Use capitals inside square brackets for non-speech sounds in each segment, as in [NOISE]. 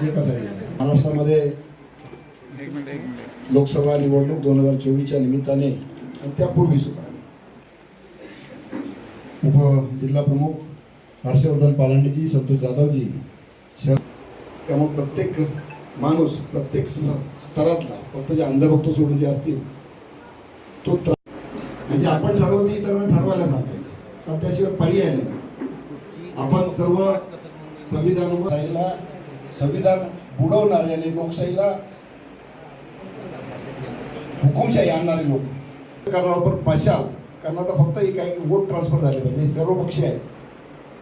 एका साईडला. महाराष्ट्रामध्ये लोकसभा निवडणूक दोन हजार चोवीसच्या निमित्ताने आणि त्यापूर्वी सुद्धा उपजिल्हा प्रमुख हर्षवर्धन पालांडेजी संतोष जाधवजी शहर त्यामुळे प्रत्येक माणूस प्रत्येक स्तरातला फक्त जे अंधभक्त सोडून जे असतील तो म्हणजे आपण ठरवलं की इतरांना ठरवायला सांगायचं त्याशिवाय पर्याय नाही आपण सर्व संविधान संविधान बुडवणारे आणि लोकशाहीला हुकुमशाही आणणारे लोक. कारण आपण पशाल. कारण आता फक्त एक आहे की वोट ट्रान्सफर झाले पाहिजे. हे सर्व पक्षी आहेत.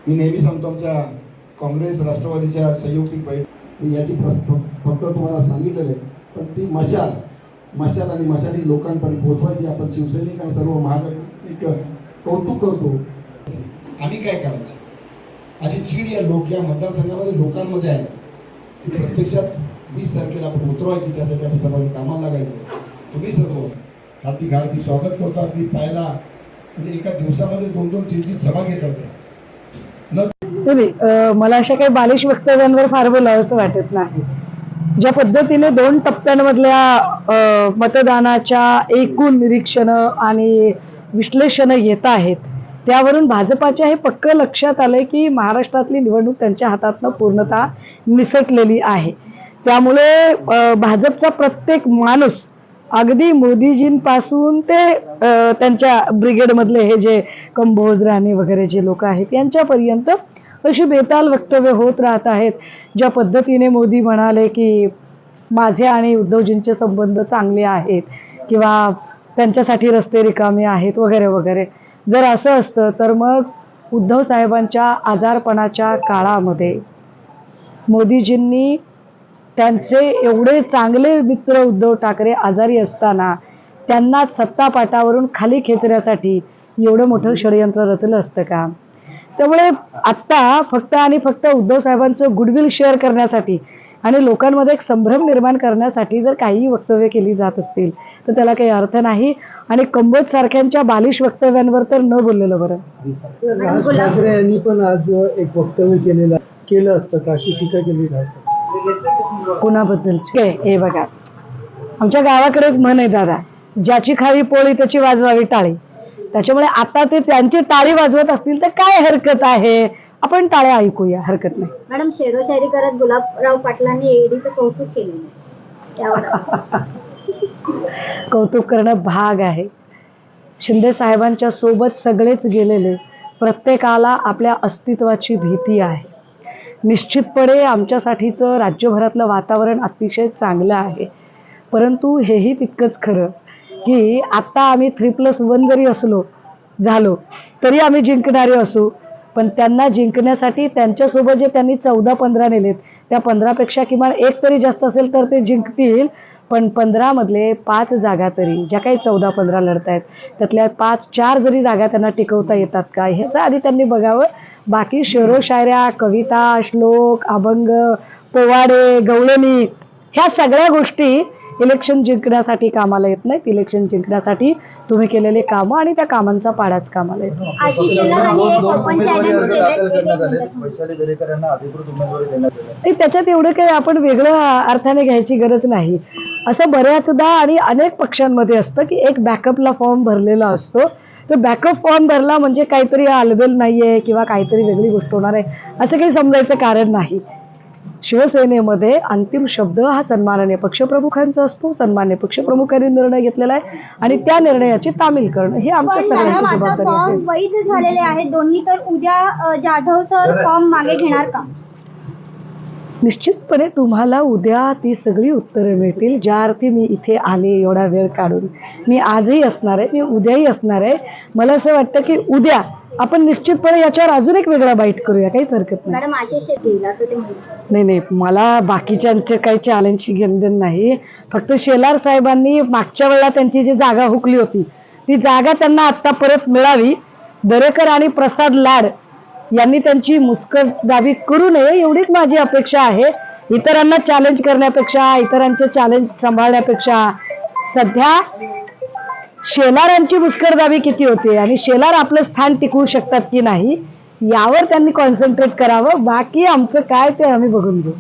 मी नेहमी सांगतो आमच्या काँग्रेस राष्ट्रवादीच्या संयुक्तिक बैठक मी याची प्रस- फक्त तुम्हाला सांगितलेलं आहे. पण ती मशाल. मशाल आणि मशाली लोकांपर्यंत पोहोचवायची आपण शिवसैनिक आणि सर्व महाराष्ट्र कौतुक करतो. आम्ही काय करायचं? अशी चीड या लोक या मतदारसंघामध्ये लोकांमध्ये आहे. की प्रत्यक्षात वीस तारखेला आपण उतरवायची त्यासाठी आपण सर्वांनी कामाला लागायचं. तुम्ही सर्व हार्दिक हार्दिक स्वागत करतो. अगदी पाहायला म्हणजे एका दिवसामध्ये दोन दोन तीन तीन सभा घेतात त्या. मला अशा काही बालिश वक्तव्यांवर फार बोलावं असं वाटत नाही. ज्या पद्धतीने दोन टप्प्यांमधल्या मतदानाच्या एकूण निरीक्षण आणि विश्लेषण येत आहेत त्यावरून भाजपाच्या हे पक्क लक्षात आलंय की महाराष्ट्रातली निवडणूक त्यांच्या हातातनं पूर्णतः निसटलेली आहे. त्यामुळे भाजपचा प्रत्येक माणूस अगदी मोदीजींपासून ते त्यांच्या ब्रिगेडमधले हे जे कंबोज राणे वगैरे जे लोक आहेत यांच्यापर्यंत अशी बेताल वक्तव्य होत राहत आहेत. ज्या पद्धतीने मोदी म्हणाले की माझे आणि उद्धवजींचे संबंध चांगले आहेत किंवा त्यांच्यासाठी रस्ते रिकामे आहेत वगैरे वगैरे. जर असं असतं तर मग उद्धव साहेबांच्या आजारपणाच्या काळामध्ये मोदीजींनी त्यांचे एवढे चांगले मित्र उद्धव ठाकरे आजारी असताना त्यांना सत्तापाटावरून खाली खेचण्यासाठी एवढं मोठं षडयंत्र रचलं असतं का? त्यामुळे आत्ता फक्त आणि फक्त उद्धव साहेबांचं गुडविल शेअर करण्यासाठी आणि लोकांमध्ये एक संभ्रम निर्माण करण्यासाठी जर काही वक्तव्य केली जात असतील तर त्याला काही अर्थ नाही. आणि कंबोज सारख्यांच्या बालिश वक्तव्यांवर तर न बोललेलं बरं. राज ठाकरे यांनी पण आज एक वक्तव्य केलेलं केलं असतं का? अशी टीका केली जाते कुणाबद्दलची? काय हे बघा. आमच्या गावाकडे एक म्हण आहे दादा. ज्याची खावी पोळी त्याची वाजवावी टाळी. त्याच्यामुळे आता ते त्यांची टाळी वाजवत असतील तर काय हरकत आहे? आपण टाळ्या ऐकूया हरकत नाही. मॅडम शेरोशायरी करत गुलाबराव पाटलांनी ईडीचं कौतुक त्यावर [LAUGHS] कौतुक करणं भाग आहे. शिंदे साहेबांच्या सोबत सगळेच गेलेले प्रत्येकाला आपल्या अस्तित्वाची भीती आहे. निश्चितपणे आमच्यासाठीचं राज्यभरातलं वातावरण अतिशय चांगलं आहे. परंतु हेही तितकंच खरं की आत्ता आम्ही थ्री प्लस वन जरी असलो झालो तरी आम्ही जिंकणारे असू पण त्यांना जिंकण्यासाठी त्यांच्यासोबत जे त्यांनी चौदा पंधरा नेलेत त्या पंधरापेक्षा किमान एक तरी जास्त असेल तर ते जिंकतील. पण पंधरामधले पाच जागा तरी ज्या काही चौदा पंधरा लढत आहेत त्यातल्या पाच चार जरी जागा त्यांना टिकवता येतात का ह्याचं आधी त्यांनी बघावं. बाकी शेरो शायऱ्या कविता श्लोक अभंग पोवाडे गवळणी ह्या सगळ्या गोष्टी इलेक्शन जिंकण्यासाठी कामाला येत नाहीत इलेक्शन जिंकण्यासाठी तुम्ही केलेले कामं आणि त्या कामांचा पाडाच कामाला येतो नाही, त्याच्यात एवढं काही आपण वेगळं अर्थाने घ्यायची गरज नाही असं बऱ्याचदा आणि अनेक पक्षांमध्ये असतं की एक बॅकअपला फॉर्म भरलेला असतो तर बॅकअप फॉर्म भरला म्हणजे काहीतरी आलबेल नाहीये किंवा काहीतरी वेगळी गोष्ट होणार आहे असं काही समजायचं कारण नाही शिवसेनेमध्ये अंतिम शब्द हा सन्माननीय पक्षप्रमुखांचा असतो. सन्मान्य पक्षप्रमुखांनी निर्णय घेतलेला आहे आणि त्या निर्णयाची तामील करणं ही आमच्या सगळ्यांची आता जबाबदारी आहे. फॉर्म वैध झालेले आहेत. दोन्ही तर उद्या अ, जाधव सर फॉर्म मागे घेणार का? निश्चितपणे तुम्हाला उद्या ती सगळी उत्तरं मिळतील. ज्या अर्थी मी इथे आले एवढा वेळ काढून. मी आजही असणार आहे. मी उद्याही असणार आहे. मला असं वाटतं की उद्या आपण निश्चितपणे याच्यावर अजून एक वेगळा बाईट करूया. काहीच हरकत नाही. मॅडम आशिष शेट्टी असं ते म्हणतात. नाही नाही मला बाकीच्यांचे काही चॅलेंजची घेणदेण नाही. फक्त शेलार साहेबांनी मागच्या वेळेला त्यांची जी जागा हुकली होती ती जागा त्यांना आत्ता परत मिळावी. दरेकर आणि प्रसाद लाड यांनी त्यांची मुस्कटदाबी करू नये एवढीच माझी अपेक्षा आहे. इतरांना चॅलेंज करण्यापेक्षा इतरांचे चॅलेंज सांभाळण्यापेक्षा सध्या शेलारांची मुस्करदाबी किती होते आणि शेलार आपलं स्थान टिकवू शकतात की नाही यावर त्यांनी कॉन्सन्ट्रेट करावं. बाकी आमचं काय ते आम्ही बघून घेऊ.